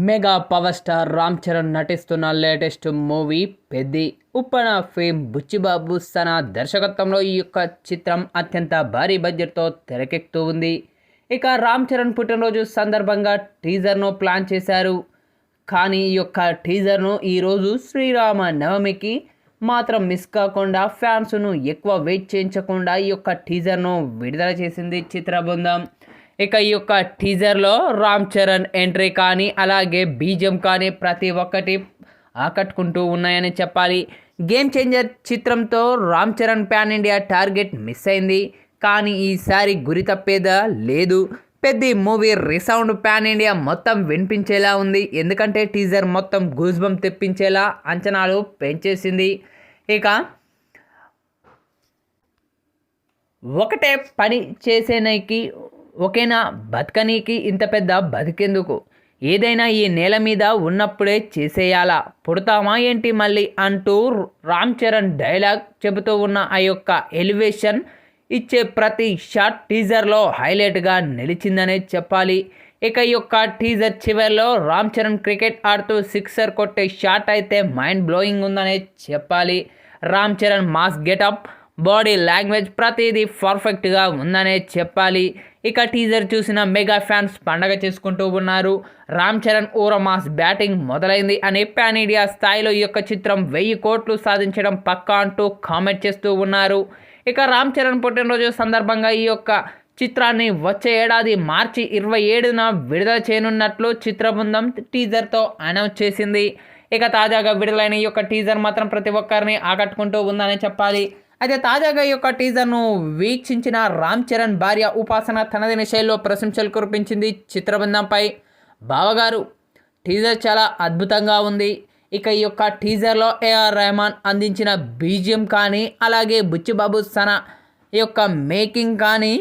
Mega power star Ram Charan నటిస్తున్న latest movie Peddi Uppena fame Buchibabu Sana దర్శకత్వంలో ఈ యొక్క చిత్రం అత్యంత భారీ బడ్జెట్తో తెరకెక్కుతూ ఉంది. ఇక రామ్ చరణ్ పుట్టినరోజు సందర్భంగా టీజర్ను ప్లాన్ చేశారు. కానీ ఈ యొక్క టీజర్ను ఈరోజు శ్రీరామ నవమికి మాత్రం మిస్ కాకుండా ఫ్యాన్స్ను ఎక్కువ వెయిట్ చేయించకుండా ఈ యొక్క టీజర్ను విడుదల చేసింది చిత్ర బృందం ఇక ఈ యొక్క టీజర్లో రామ్ చరణ్ ఎంట్రీ కానీ అలాగే బీజం కానీ ప్రతి ఒక్కటి ఆకట్టుకుంటూ ఉన్నాయని చెప్పాలి. గేమ్ చేంజర్ చిత్రంతో Ram Charan pan India target miss అయింది. కానీ ఈసారి గురి తప్పేదా లేదు. పెద్ద మూవీ రిసౌండ్ ప్యాన్ ఇండియా మొత్తం వినిపించేలా ఉంది. ఎందుకంటే టీజర్ మొత్తం గూజ్బం తెప్పించేలా అంచనాలు పెంచేసింది. ఇక ఒకటే పని చేసేనకి ఒకేనా బతకనీకి ఇంత పెద్ద బతికెందుకు? ఏదైనా ఈ నేల మీద ఉన్నప్పుడే చేసేయాలా? పుడతామా ఏంటి మళ్ళీ? అంటూ రామ్ చరణ్ డైలాగ్ చెబుతూ ఉన్న ఆ యొక్క ఎలివేషన్ ఇచ్చే ప్రతి షార్ట్ టీజర్లో హైలైట్గా నిలిచిందనే చెప్పాలి. ఇక ఈ యొక్క టీజర్ చివరిలో రామ్ చరణ్ క్రికెట్ ఆడుతూ సిక్సర్ కొట్టే షాట్ అయితే మైండ్ బ్లోయింగ్ ఉందనే చెప్పాలి. Ram Charan mass getup body language ప్రతిదీ పర్ఫెక్ట్గా ఉందనే చెప్పాలి. ఇక టీజర్ చూసిన మెగా ఫ్యాన్స్ పండగ చేసుకుంటూ ఉన్నారు. రామ్ చరణ్ ఊరమాస్ బ్యాటింగ్ మొదలైంది అని పాన్ ఇండియా స్థాయిలో ఈ యొక్క చిత్రం వెయ్యి కోట్లు సాధించడం పక్కా అంటూ కామెంట్ చేస్తూ ఉన్నారు. ఇక రామ్ చరణ్ పుట్టినరోజు సందర్భంగా ఈ యొక్క చిత్రాన్ని వచ్చే ఏడాది మార్చి ఇరవై ఏడున విడుదల చేయనున్నట్లు చిత్ర బృందం టీజర్తో అనౌన్స్ చేసింది. ఇక తాజాగా విడుదలైన ఈ యొక్క టీజర్ మాత్రం ప్రతి ఒక్కరిని ఆకట్టుకుంటూ ఉందని చెప్పాలి. అయితే తాజాగా ఈ యొక్క టీజర్ను వీక్షించిన రామ్ చరణ్ భార్య ఉపాసన తనదైన శైలిలో ప్రశంసలు కురిపించింది చిత్రబృందంపై. బావగారు టీజర్ చాలా అద్భుతంగా ఉంది. ఇక ఈ యొక్క టీజర్లో ఏఆర్ రెహమాన్ అందించిన బీజియం కానీ అలాగే బుచ్చిబాబు సన యొక్క మేకింగ్ కానీ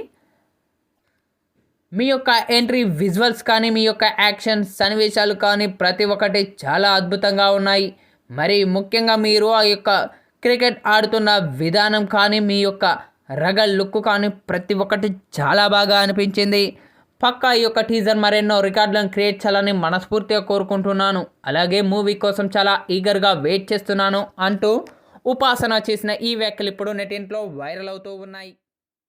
మీ యొక్క ఎంట్రీ విజువల్స్ కానీ మీ యొక్క యాక్షన్ సన్నివేశాలు కానీ ప్రతి ఒక్కటి చాలా అద్భుతంగా ఉన్నాయి. మరి ముఖ్యంగా మీరు ఆ యొక్క క్రికెట్ ఆడుతున్న విధానం కానీ మీ యొక్క రగ లుక్ కానీ ప్రతి ఒక్కటి చాలా బాగా అనిపించింది. పక్కా ఈ యొక్క టీజర్ మరెన్నో రికార్డులను క్రియేట్ చేయాలని మనస్ఫూర్తిగా కోరుకుంటున్నాను. అలాగే మూవీ కోసం చాలా ఈగర్గా వెయిట్ చేస్తున్నాను అంటూ ఉపాసన చేసిన ఈ వ్యాఖ్యలు ఇప్పుడు నెటింట్లో వైరల్ అవుతూ ఉన్నాయి.